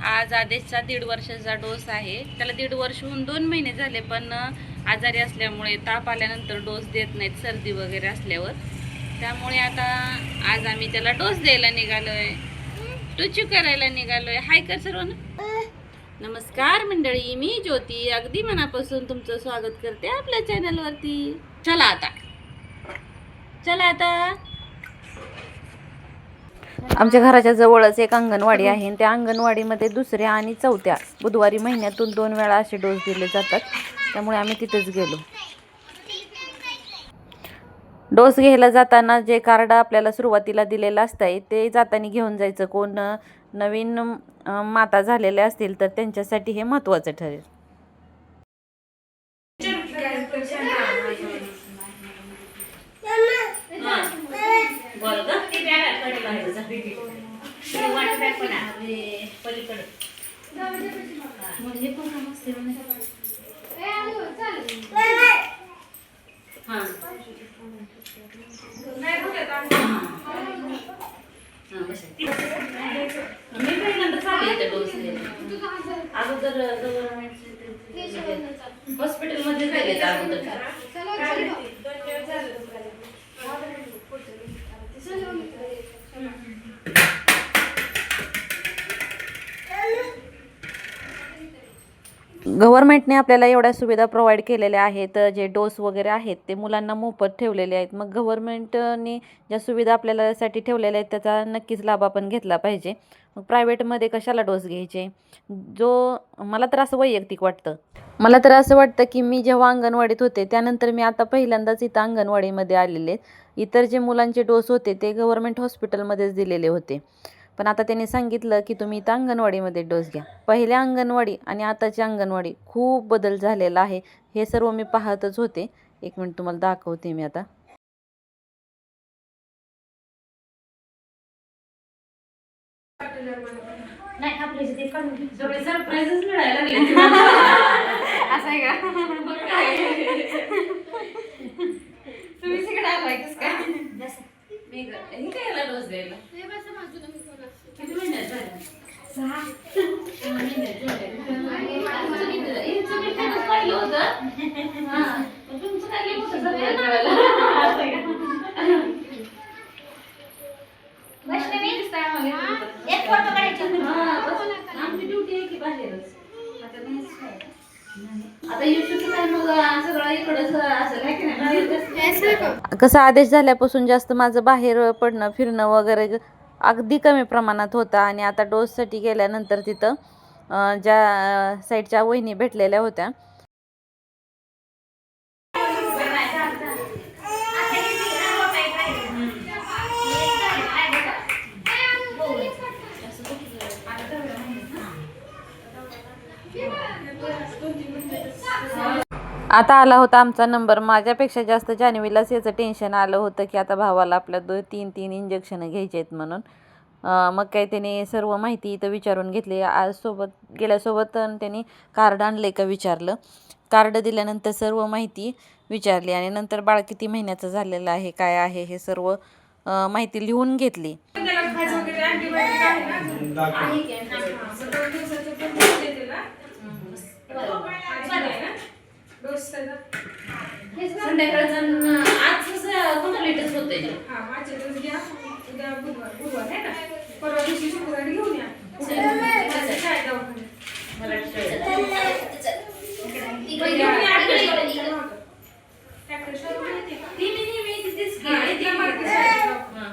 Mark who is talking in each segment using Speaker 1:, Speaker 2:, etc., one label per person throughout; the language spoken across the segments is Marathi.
Speaker 1: आज आदेशचा दीड वर्षाचा डोस आहे. त्याला दीड वर्ष होऊन दोन महिने झाले पण आजारी असल्यामुळे ताप आल्यानंतर डोस देत नाहीत सर्दी वगैरे असल्यावर. त्यामुळे आता आज आम्ही त्याला डोस द्यायला निघालोय. टुचू करायला निघालोय. हाय कर सर्वांना. नमस्कार मंडळी मी ज्योती. अगदी मनापासून तुमचं स्वागत करते आपल्या चॅनलवरती चला आता. चला आता. आमच्या घराच्या जवळच एक अंगणवाडी आहे आणि त्या अंगणवाडीमध्ये दुसऱ्या आणि चौथ्या बुधवारी महिन्यातून दोन वेळा असे डोस दिले जातात. त्यामुळे आम्ही तिथेच गेलो. डोस घ्यायला जाताना जे कार्ड आपल्याला सुरुवातीला दिलेलं असतं ते जाताना घेऊन जायचं. कोण नवीन माता झालेल्या असतील तर त्यांच्यासाठी हे महत्त्वाचं ठरेल. मी पहिल्यांदा अगोदर हॉस्पिटलमध्ये झाले अगोदर गव्हर्मेंटने आपल्याला एवढ्या सुविधा प्रोव्हाइड केलेल्या आहेत जे डोस वगैरे आहेत ते मुलांना मोफत ठेवलेले आहेत. मग गव्हर्मेंटने ज्या सुविधा आपल्यालासाठी ठेवलेल्या आहेत त्याचा नक्कीच लाभ आपण घेतला पाहिजे. मग प्रायव्हेटमध्ये कशाला डोस घ्यायचे? जो मला तर असं वैयक्तिक वाटतं. मला तर असं वाटतं की मी जेव्हा अंगणवाडीत होते त्यानंतर मी आता पहिल्यांदाच इथं अंगणवाडीमध्ये आलेले इतर जे मुलांचे डोस होते ते गव्हर्मेंट हॉस्पिटलमध्येच दिलेले होते. पण आता त्यांनी सांगितलं की तुम्ही इथं अंगणवाडीमध्ये डोस घ्या. पहिल्या अंगणवाडी आणि आताची अंगणवाडी खूप बदल झालेला आहे. हे सर्व मी पाहतच होते. एक मिनिट तुम्हाला दाखवते मी आता. सरप्राईजच मिळायला
Speaker 2: असं आहे का? तुम्ही तिकडे आलाय कस काय
Speaker 1: मी काय डोस द्यायला किती महिन्यात झाले सहा महिन्यात झाले. हिचं मी त्यांनाच पाहिलं होतं. हा. पण तुमचं काय लई मोठं झालं या नावाला. असं आहे का? हा, बस. आमची ड्युटी आहे की बाहेरच. आता युट्यूबचं काय? मग सगळं इकडंच असेल है की नाही? कसं आदेश झाल्यापासून जास्त माझं बाहेर पडणं फिरणं वगैरे अगदी कमी प्रमाणात होतं. आणि आता डोससाठी गेल्यानंतर तिथं ज्या साईडच्या वहिनी भेटलेल्या होत्या आता आला होता आमचा नंबर. माझ्यापेक्षा जास्त जान्हवीलाच याचं टेन्शन आलं होतं की आता भावाला आपल्या दो तीन तीन इंजेक्शनं घ्यायचे आहेत म्हणून मग काय त्याने सर्व माहिती इथं विचारून घेतली. आज सोबत गेल्यासोबत अन् त्यांनी कार्ड आणलं का विचारलं. कार्ड दिल्यानंतर सर्व माहिती विचारली आणि नंतर बाळ किती महिन्याचं झालेलं आहे काय आहे हे सर्व माहिती लिहून घेतली. आज कसं होतंय?
Speaker 2: हा, माझे घ्या. उद्या बुधवार बुधवार आहे ना? परवा दिवशी शुक्रवारी घेऊन या. काय? हा,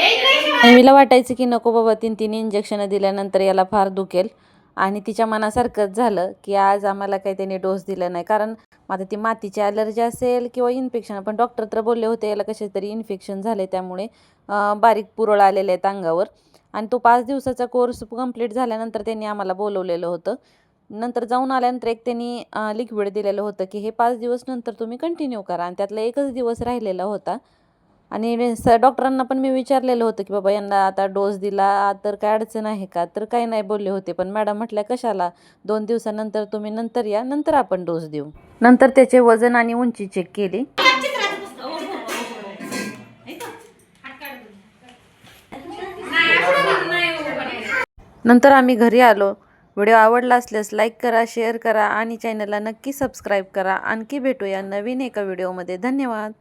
Speaker 2: साईडला.
Speaker 1: नेहमीला वाटायचं की नको बाबा तीन तीन इंजेक्शनं दिल्यानंतर याला फार दुखेल. आणि तिच्या मनासारखंच झालं की आज आम्हाला काही त्याने डोस दिला नाही. कारण माझं ती मातीची ॲलर्जी असेल किंवा इन्फेक्शन पण डॉक्टर तर बोलले होते याला कसे तरी इन्फेक्शन झाले त्यामुळे बारीक पुरळ आलेले आहेत अंगावर. आणि तो पाच दिवसाचा कोर्स कंप्लीट झाल्यानंतर त्यांनी आम्हाला बोलवलेलं होतं. नंतर जाऊन आल्यानंतर एक त्यांनी लिक्विड दिलेलं होतं की हे पाच दिवस नंतर तुम्ही कंटिन्यू करा. आणि त्यातला एकच दिवस राहिलेला होता. आणि स डॉक्टरांना पण मी विचारलेलं होतं की बाबा यांना आता डोस दिला तर काय अडचण आहे का? तर काही नाही बोलले होते पण मॅडम म्हटल्या कशाला? दोन दिवसानंतर तुम्ही नंतर या नंतर आपण डोस देऊ. नंतर त्याचे वजन आणि उंची चेक केली. नंतर आम्ही घरी आलो. व्हिडिओ आवडला असल्यास लाईक करा शेअर करा आणि चॅनलला नक्की सबस्क्राईब करा. आणखी भेटूया नवीन एका व्हिडिओमध्ये. धन्यवाद.